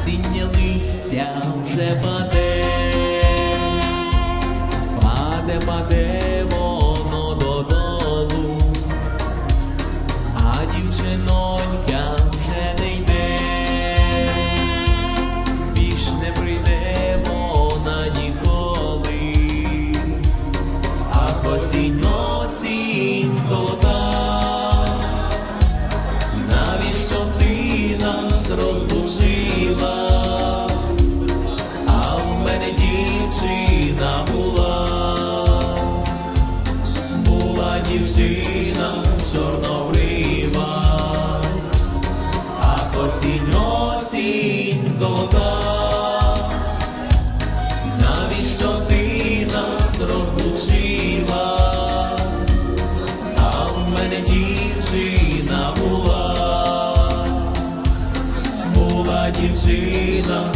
осіннє листя вже паде, паде, паде воно додолу, а дівчинонька дівчина чорнобрива, а осінь, осінь золота. Навіщо ти розлучила? А в мене дівчина була, була дівчина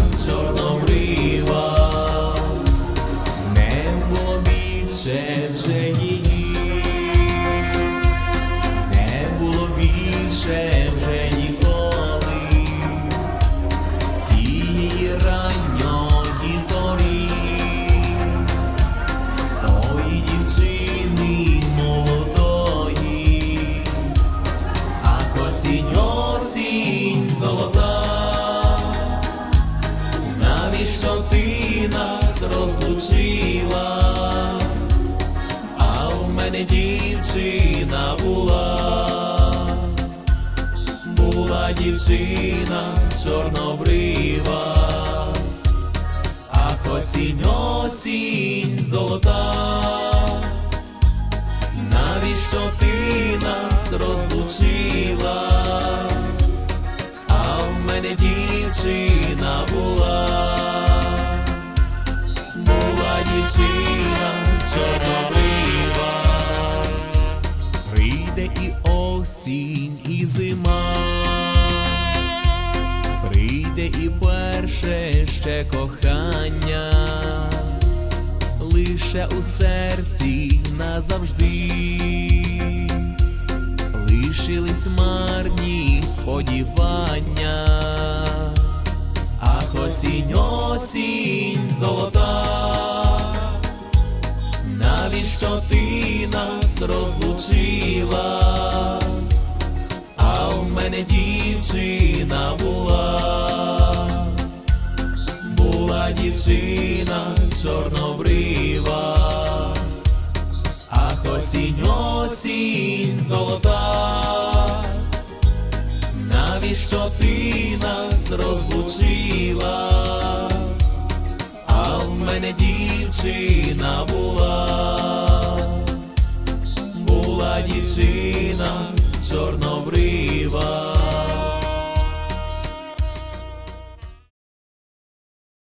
осінь, осінь золота, навіщо ти нас розлучила? А в мене дівчина була, була дівчина чорнобрива. Ах, осінь, осінь золота, розлучила? А в мене дівчина була, була дівчина чорнобрива, прийде і осінь, і зима. Прийде і перше ще кохання, лише у серці назавжди, лишились марні сподівання, ах осінь, осінь золота. Навіщо ти нас розлучила? А в мене дівчина була, була дівчина чорнобрива, осінь, осінь золота, навіщо ти нас розлучила? А в мене дівчина була була дівчина чорнобрива.